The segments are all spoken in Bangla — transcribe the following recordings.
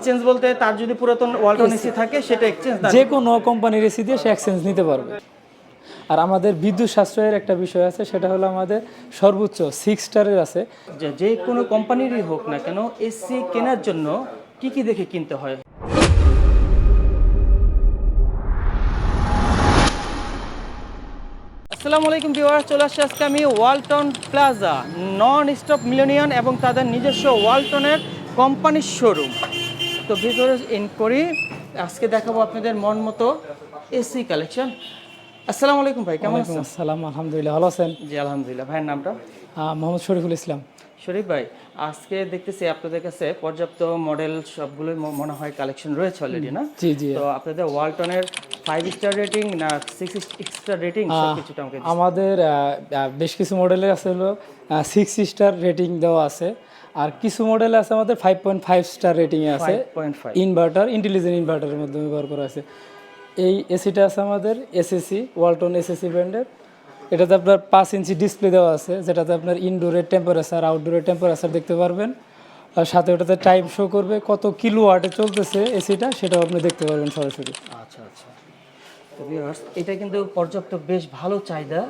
এক্সচেঞ্জ বলতে তার যদি পুরাতন ওয়ালটন এসি থাকে সেটা এক্সচেঞ্জ যে কোনো কোম্পানির এসি দিয়ে সে এক্সচেঞ্জ নিতে পারবে। আর আমাদের বিদ্যুৎ সাশ্রয়ের একটা বিষয় আছে সেটা হলো আমাদের সর্বোচ্চ সিক্স স্টারের আছে। যে কোনো কোম্পানিরই হোক না কেন এসি কেনার জন্য কি কি দেখে কিনতে হয়? আসসালামু আলাইকুম ভিউয়ার চলে আসছে আজকে আমি ওয়ালটন প্লাজা নন স্টপ মিলেনিয়ান এবং তাদের নিজস্ব ওয়ালটনের কোম্পানির শোরুম তো ভিতরে ইন করি। আজকে দেখাবো আপনাদের মন মতো এসি কালেকশন আসসালামু আলাইকুম ভাই কেমন আছেন? আসসালাম আলহামদুলিল্লাহ ভালো আছেন? জি আলহামদুলিল্লাহ। ভাইয়ের নামটা মোহাম্মদ শরীফুল ইসলাম। শরীফ ভাই আজকে দেখতেছি আপনাদের কাছে পর্যাপ্ত মডেল সবগুলোই মনে হয় কালেকশন রয়েছে অলরেডি না? জি জি। তো আপনাদের ওয়ালটনের ফাইভ স্টার রেটিং না সিক্স স্টার রেটিং কিছুটা আমাকে আমাদের বেশ কিছু মডেলের আছে হলো সিক্স স্টার রেটিং দেওয়া আছে। আর কিছু মডেল আছে আমাদের ফাইভ পয়েন্ট ফাইভ স্টার রেটিংয়ে আছে। ইনভার্টার ইন্টেলিজেন্ট ইনভার্টারের মাধ্যমে ব্যবহার করা আছে। এই এসিটা আছে আমাদের এসএসি ওয়ালটন এসএসি ব্র্যান্ডের এটাতে আপনার পাঁচ ইঞ্চি ডিসপ্লে দেওয়া আছে যেটাতে আপনার ইনডোরের টেম্পারেচার আউটডোরের টেম্পারেচার দেখতে পারবেন। আর সাথে ওটাতে টাইম শো করবে কত কিলো ওয়াটে চলতেছে এসিটা সেটাও আপনি দেখতে পারবেন সরাসরি। আচ্ছা আচ্ছা। তো এটা কিন্তু পর্যাপ্ত বেশ ভালো চাহিদা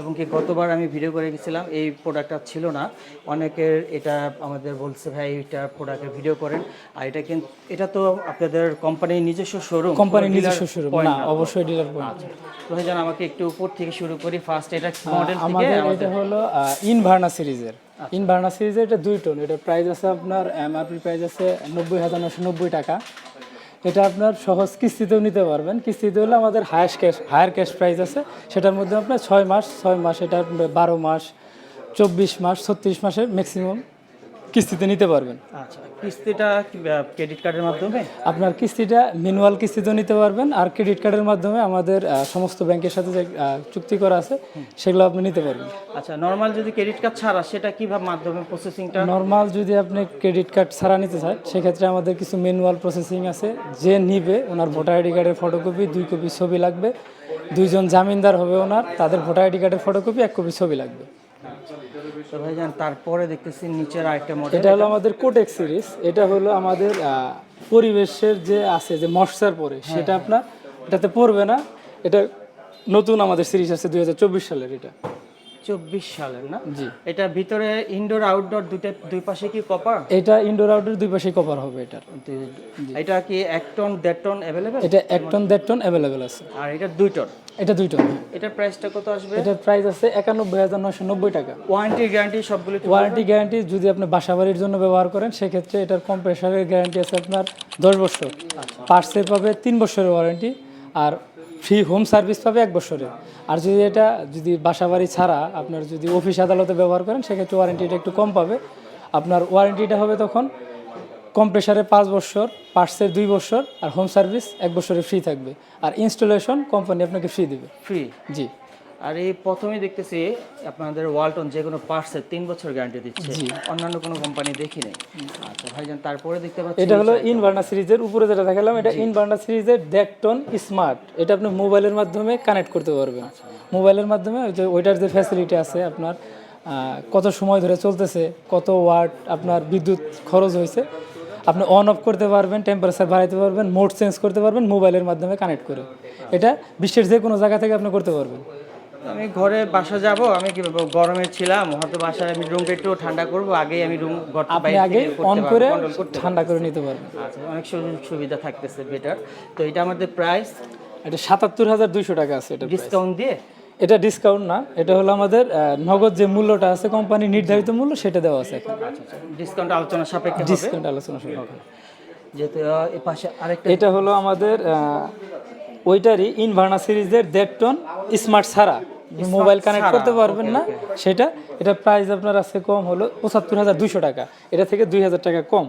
এবং কি গতবার আমি ভিডিও করে গেছিলাম এই প্রোডাক্টটা ছিল না। অনেকের এটা আমাদের বলছে ভাই এটা প্রোডাক্টের ভিডিও করেন। আর এটা কিন্তু এটা তো আপনাদের কোম্পানির নিজস্ব শোরুম কোম্পানির নিজস্ব শুরু না অবশ্যই ডিলার পয়েন্ট তো ভাইজান আমাকে একটু উপর থেকে শুরু করি। ফার্স্ট এটা মডেল থেকে আমাদের এটা হলো ইনভার্না সিরিজের ইনভার্না সিরিজের এটা দুই টন এটা প্রাইস আছে আপনার এমআরপি প্রাইস আছে নব্বই হাজার নশো নব্বই টাকা। এটা আপনার সহজ কিস্তিতেও নিতে পারবেন। কিস্তিতে হলে আমাদের hire cash hire cash price আছে। সেটার মধ্যে আপনার ছয় মাস ছয় মাস এটা বারো মাস, চব্বিশ মাস, ছত্রিশ মাসের ম্যাক্সিমাম কিস্তিতে নিতে পারবেন। আচ্ছা কিস্তিটা ক্রেডিট কার্ডের মাধ্যমে? আপনার কিস্তিটা ম্যানুয়াল কিস্তিতেও নিতে পারবেন আর ক্রেডিট কার্ডের মাধ্যমে আমাদের সমস্ত ব্যাংকের সাথে যে চুক্তি করা আছে সেগুলো আপনি নিতে পারবেন। আচ্ছা নর্মাল যদি ক্রেডিট কার্ড ছাড়া সেটা কীভাবে মাধ্যমে প্রসেসিংটা নর্মাল যদি আপনি ক্রেডিট কার্ড ছাড়া নিতে চান সেক্ষেত্রে আমাদের কিছু ম্যানুয়াল প্রসেসিং আছে। যে নিবে ওনার ভোটার আইডি কার্ডের ফটোকপি দুই কপি ছবি লাগবে। দুইজন জামিনদার হবে ওনার তাদের ভোটার আইডি কার্ডের ফটোকপি এক কপি ছবি লাগবে। তো ভাইজান তারপরে দেখতেছি নিচের আরেকটা মডেল এটা হলো আমাদের কোটেক সিরিজ এটা হলো আমাদের আহ, পরিবেশের যে আছে যে মশার পরে সেটা আপনার এটাতে পড়বে না। এটা নতুন আমাদের সিরিজ আছে দুই হাজার চব্বিশ সালের এটা। চব্বিশ সালের না? জি। এটা ভিতরে ইনডোর আউটডোর দুইটা দুই পাশে কি কপার এটা ইনডোর আউটডোর দুই পাশেই কভার হবে এটার। এটা কি এক টন দেড় টন অ্যাভেলেবেল এটা এক টন দেড় টন অ্যাভেলেবেল আছে। আর এটা দুই টন এটা দুই টন এটার প্রাইসটা কত আসবে? এটার প্রাইস আছে একানব্বই হাজার নশো নব্বই টাকা। ওয়ারেন্টি গ্যারান্টি সবগুলো ওয়ারেন্টি গ্যারান্টি যদি আপনি বাসাবাড়ির জন্য ব্যবহার করেন সেক্ষেত্রে এটার কম্প্রেসারের গ্যারান্টি আছে আপনার দশ বছর। পার্টসের পাবে তিন বছরের ওয়ারেন্টি আর ফ্রি হোম সার্ভিস পাবে এক বছরে। আর যদি এটা যদি বাসাবাড়ি ছাড়া আপনার যদি অফিস আদালতে ব্যবহার করেন সেক্ষেত্রে ওয়ারেন্টিটা একটু কম পাবে। আপনার ওয়ারেন্টিটা হবে তখন কম্প্রেসারে পাঁচ বছর পার্সের দুই বছর আর হোম সার্ভিস এক বছরে ফ্রি থাকবে। আর ইনস্টলেশন কোম্পানি আপনাকে ফ্রি দেবে। ফ্রি জি। আর এই প্রথমেই দেখতেছি আপনাদের ওয়ালটন যে কোনো পার্টসের তিন বছর গ্যারান্টি দিচ্ছে। অন্যান্য কোনো কোম্পানি দেখি নাই। আচ্ছা ভাইজান তারপরে দেখতে পাচ্ছি এটা হলো ইনভার্না সিরিজের উপরে যেটা দেখালাম এটা ইনভার্না সিরিজের ডেকটন স্মার্ট এটা আপনি মোবাইলের মাধ্যমে কানেক্ট করতে পারবেন। মোবাইলের মাধ্যমে ওই যে ওইটার যে ফ্যাসিলিটি আছে আপনার কত সময় ধরে চলতেছে কত ওয়াট আপনার বিদ্যুৎ খরচ হয়েছে আপনি অন অফ করতে পারবেন টেম্পারেচার বাড়াইতে পারবেন মোড চেঞ্জ করতে পারবেন মোবাইলের মাধ্যমে কানেক্ট করে। এটা বিশ্বের যে কোনো জায়গা থেকে আপনি করতে পারবেন। আমি ঘরে বাসা যাব আমি কি বলব, গরমে ছিলাম হয়তো বাসায় আমি রুমটা একটু ঠান্ডা করব আগেই আমি রুম ঘরটা আপনি আগে অন করে ঠান্ডা করে নিতে পারবেন। পারব। আচ্ছা অনেক সুবিধা থাকতেছে বেটার তো এটা আমাদের প্রাইস এটা সাতাত্তর হাজার দুইশো টাকা আছে এটা ডিসকাউন্ট দিয়ে? এটা ডিসকাউন্ট না এটা হলো আমাদের নগদ যে মূল্যটা আছে কোম্পানি নির্ধারিত মূল্য সেটা দেওয়া আছে এখন। ডিসকাউন্ট আলোচনা সাপেক্ষে ডিসকাউন্ট আলোচনা হবে। যেহেতু এ পাশে আরেকটা এটা হলো আমাদের ওইটারই ইনভার্না সিরিজের দেড় টন স্মার্ট ছাড়া মোবাইল কানেক্ট করতে পারবেন না। সেটা এটা প্রাইস আপনার আছে কম হলো পঁচাত্তর হাজার দুশো টাকা। এটা থেকে দুই হাজার টাকা কম।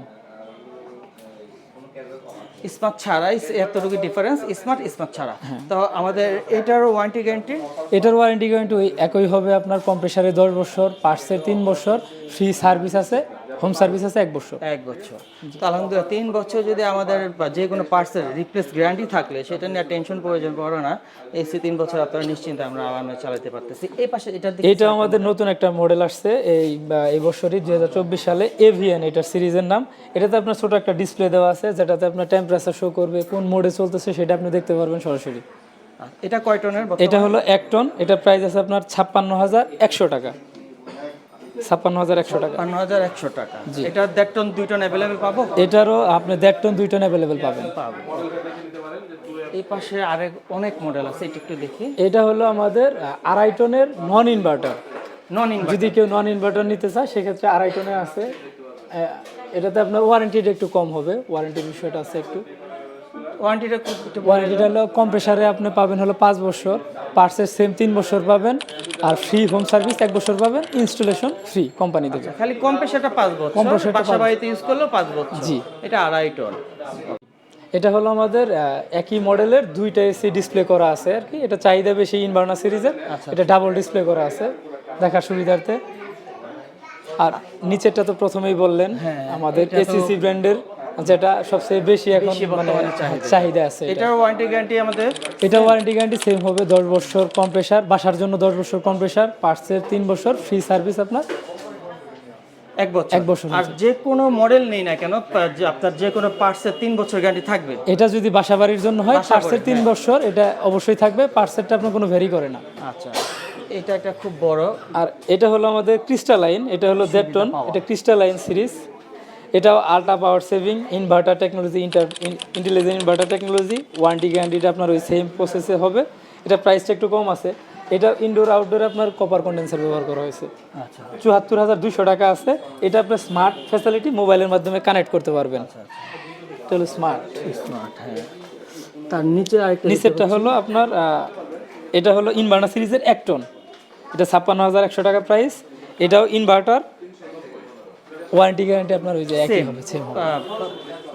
স্মার্ট ছাড়া এতটুকু ডিফারেন্স স্মার্ট স্মার্ট ছাড়া। হ্যাঁ। তো আমাদের এটার ওয়ারেন্টি গ্যারান্টি এটার ওয়ারেন্টি গ্যারান্টি একই হবে আপনার কম্প্রেসারে দশ বছর পার্টসের তিন বছর ফ্রি সার্ভিস আছে। হোম সার্ভিস আছে এক বছর। এক বছর। তো আলহামদুলিল্লাহ তিন বছর যদি আমাদের যে কোনো পার্সেল রিপ্লেস গ্যারান্টি থাকলে সেটা নিয়ে টেনশন প্রয়োজন পড়ে না। এসি তিন বছর আপনারা নিশ্চিন্তে আমরা আরামে চালাতে পারতেছি। এই পাশে দিকে এটা আমাদের নতুন একটা মডেল আসছে। এই এই বছরই দুই হাজার চব্বিশ সালে এভিএন এটা সিরিজের নাম। এটাতে আপনার ছোট একটা ডিসপ্লে দেওয়া আছে যেটাতে আপনার টেম্পারেচার শো করবে কোন মোডে চলতেছে সেটা আপনি দেখতে পারবেন সরাসরি। এটা কয় টনের এটা হলো এক টন এটা প্রাইস আছে আপনার ছাপ্পান্ন হাজার একশো টাকা। ছাপ্পান্ন হাজার একশো টাকা। হাজার একশো টাকা। এটা দেড় টন দুই টন অ্যাভেলেবেল পাবো? এটারও আপনি দেড় টন দুই টন অ্যাভেলেবেল পাবেন। এই পাশে আরেক অনেক মডেল আছে এটা একটু দেখি। এটা হলো আমাদের আড়াই টনের নন ইনভার্টার নন যদি কেউ নন ইনভার্টার নিতে চায় সেক্ষেত্রে আড়াই টনে আছে। এটাতে আপনার ওয়ারেন্টিটা একটু কম হবে। ওয়ারেন্টির বিষয়টা আছে একটু। ওয়ারেন্টিটা ওয়ারেন্টিটা হলো কম্প্রেসারে আপনি পাবেন হলো পাঁচ বছর। পার্সের সেম তিন বছর পাবেন। আর ফ্রি হোম সার্ভিস এক বছর পাবেন। ইনস্টলেশন ফ্রি কোম্পানি দেবে খালি কম্প্রেসারটা পাঁচ বছর কম্প্রেসারটা বাসা বাড়িতে ইউজ করলেও পাঁচ বছর। জি। এটা আড়াই টন এটা হলো আমাদের একই মডেলের দুইটা এসি ডিসপ্লে করা আছে আর কি। এটা চাহিদা বেশি ইনভার্নার সিরিজের এটা ডাবল ডিসপ্লে করা আছে দেখার সুবিধার্থে। আর নিচেরটা তো প্রথমেই বললেন আমাদের এসিসি ব্র্যান্ডের যেটা সবচেয়ে বেশি এখন মানে চাহিদা। আছে এটা। এটার ওয়ারেন্টি গ্যারান্টি আমাদের এটা ওয়ারেন্টি গ্যারান্টি সেম হবে দশ বছর কম্প্রেসার বাসার জন্য দশ বছর কম্প্রেসার পার্টসের তিন বছর ফ্রি সার্ভিস আপনার এক বছর। এক বছর আর যে কোনো মডেল নেই না কেন আপনার যে কোনো পার্টসের তিন বছর গ্যারান্টি থাকবে। এটা যদি বাসা বাড়ির জন্য হয় পার্টসের তিন বছর এটা অবশ্যই থাকবে পার্টসেরটা আপনার কোনো ভ্যারি করে না। আচ্ছা এটা একটা খুব বড়। আর এটা হলো আমাদের ক্রিস্টালাইন এটা হলো জেপটন এটা ক্রিস্টালাইন সিরিজ এটাও ultra power saving inverter technology inter intelligent inverter technology one warranty গ্যারান্টিটা আপনার ওই সেম প্রসেসে হবে। এটা প্রাইসটা একটু কম আছে। এটা ইনডোর আউটডোরে আপনার কপার কন্ডেন্সার ব্যবহার করা হয়েছে। আচ্ছা চুয়াত্তর হাজার দুশো টাকা আছে। এটা আপনার স্মার্ট ফ্যাসিলিটি মোবাইলের মাধ্যমে কানেক্ট করতে পারবেন। এটা হলো স্মার্ট স্মার্ট হ্যাঁ। তার নিচে আরেকটা নিচেরটা হলো আপনার এটা হলো ইনভার্টার সিরিজের এক টন এটা ছাপ্পান্ন হাজার একশো টাকা প্রাইস এটাও ইনভার্টার ওয়ারেন্টি গ্যারান্টি আপনার ওই যে একই হবে সেম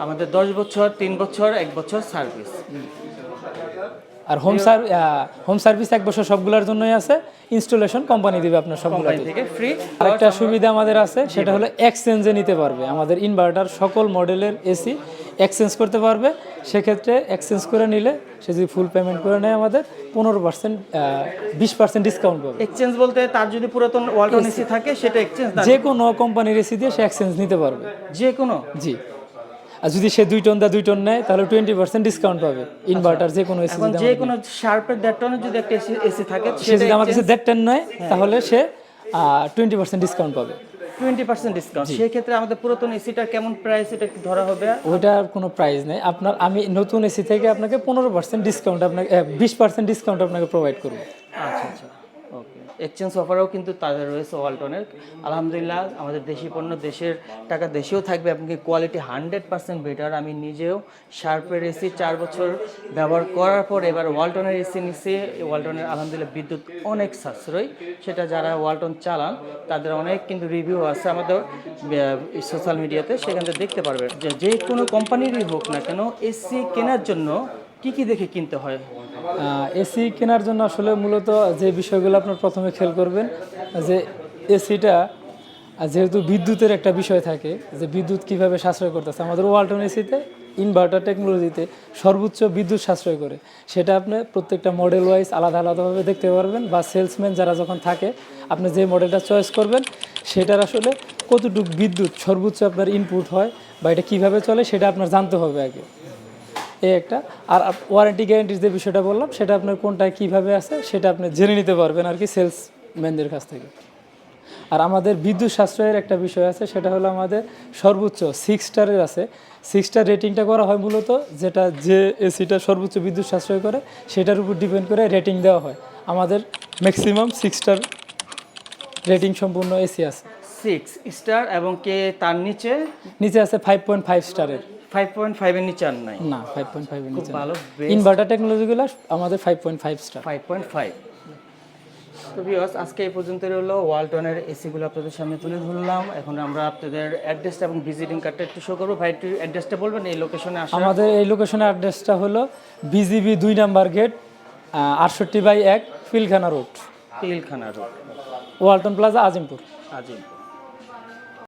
আমাদের দশ বছর 3 বছর 1 বছর সার্ভিস আর হোম সার্ভিস হোম সার্ভিস এক বছর সবগুলোর জন্যই আছে। ইনস্টলেশন কোম্পানি দিবে আপনার সবগুলো থেকে ফ্রি আরেকটা সুবিধা আমাদের আছে সেটা হলো এক্সচেঞ্জে নিতে পারবে। আমাদের ইনভার্টার সকল মডেলের এসি এক্সচেঞ্জ করতে পারবে সেক্ষেত্রে এক্সচেঞ্জ করে নিলে সে যদি ফুল পেমেন্ট করে নেয় আমাদের পনেরো পার্সেন্ট বিশ পার্সেন্ট ডিসকাউন্ট পাবে। এক্সচেঞ্জ বলতে তার যদি পুরাতন ওয়ালটন এসি থাকে সেটা এক্সচেঞ্জ যে কোনো কোম্পানির এসি দিয়ে সে এক্সচেঞ্জ নিতে পারবে। যে কোনো জি। আর যদি সে দুই টন দা দুই টন নেয় তাহলে টোয়েন্টি পার্সেন্ট ডিসকাউন্ট পাবে। ইনভার্টার যে কোনো এসি যে কোনো শার্পের দেড় টনের যদি একটা এসি থাকে সে যদি আমার কাছে দেড় টন নেয় তাহলে সে টোয়েন্টি পার্সেন্ট ডিসকাউন্ট পাবে। টোয়েন্টি পার্সেন্ট ডিসকাউন্ট সেই ক্ষেত্রে আমাদের পুরাতন এসিটার কেমন প্রাইস এটা একটু ধরা হবে? ওইটার কোনো প্রাইস নেই। আপনার আমি নতুন এসি থেকে আপনাকে পনেরো পার্সেন্ট ডিসকাউন্ট আপনাকে বিশ পার্সেন্ট ডিসকাউন্ট আপনাকে প্রোভাইড করব। আচ্ছা আচ্ছা। ওকে এক্সচেঞ্জ অফারও কিন্তু তাদের রয়েছে ওয়ালটনের আলহামদুলিল্লাহ, আমাদের দেশি পণ্য, দেশের টাকা দেশেও থাকবে এমনকি কোয়ালিটি হান্ড্রেড পার্সেন্ট বেটার আমি নিজেও শার্পের এসি চার বছর ব্যবহার করার পর এবার ওয়ালটনের এসি নিচ্ছি ওয়ালটনের আলহামদুলিল্লাহ বিদ্যুৎ অনেক সাশ্রয়। সেটা যারা ওয়ালটন চালান, তাদের অনেক কিন্তু রিভিউ আছে আমাদের সোশ্যাল মিডিয়াতে সেখান থেকে দেখতে পারবে যে যে কোনো কোম্পানিরই হোক না কেন এসি কেনার জন্য কি কি দেখে কিনতে হয়? এসি কেনার জন্য আসলে মূলত যে বিষয়গুলো আপনার প্রথমে খেয়াল করবেন, যে এসিটা যেহেতু বিদ্যুতের একটা বিষয় থাকে, যে বিদ্যুৎ কীভাবে সাশ্রয় করতেছে, আমাদের ওয়ালটন এসিতে ইনভার্টার টেকনোলজিতে সর্বোচ্চ বিদ্যুৎ সাশ্রয় করে। সেটা আপনি প্রত্যেকটা মডেল ওয়াইজ আলাদা আলাদাভাবে দেখতে পারবেন, বা সেলসম্যান যারা যখন থাকে, আপনি যে মডেলটা চয়েস করবেন, সেটার আসলে কতটুকু বিদ্যুৎ সর্বোচ্চ আপনার ইনপুট হয়, বা এটা কীভাবে চলে, সেটা আপনার জানতে হবে আগে। এই একটা। আর ওয়ারেন্টি গ্যারান্টির যে বিষয়টা বললাম সেটা আপনার কোনটায় কীভাবে আছে সেটা আপনি জেনে নিতে পারবেন আর কি সেলসম্যানদের কাছ থেকে। আর আমাদের বিদ্যুৎ সাশ্রয়ের একটা বিষয় আছে সেটা হলো আমাদের সর্বোচ্চ সিক্স স্টারের আছে। সিক্স স্টার রেটিংটা করা হয় মূলত যেটা যে এসিটা সর্বোচ্চ বিদ্যুৎ সাশ্রয় করে সেটার উপর ডিপেন্ড করে রেটিং দেওয়া হয়। আমাদের ম্যাক্সিমাম সিক্স স্টার রেটিং সম্পূর্ণ এসি আছে। সিক্স স্টার এবং কে তার নিচে? নিচে আছে ফাইভ পয়েন্ট ফাইভ স্টারের ফাইভ পয়েন্ট ফাইভের নিচে আর নাই। না ফাইভ পয়েন্ট ফাইভের নিচে ভালো ইনভার্টার টেকনোলজিগুলো আমাদের five point five star five point five তো আজকে এই পর্যন্ত ওয়ালটনের এসিগুলো আপনাদের সামনে তুলে ধরলাম। এখন আমরা আপনাদের অ্যাড্রেসটা এবং ভিজিটিং কার্ডটা একটু শো করব। ভাই একটু অ্যাড্রেসটা বলবেন? এই লোকেশনে আসা। আমাদের এই লোকেশনের অ্যাড্রেসটা হলো বিজিবি দুই নাম্বার গেট আটষট্টি বাই এক Pilkhana road Pilkhana road Walton plaza Azimpur. Azimpur.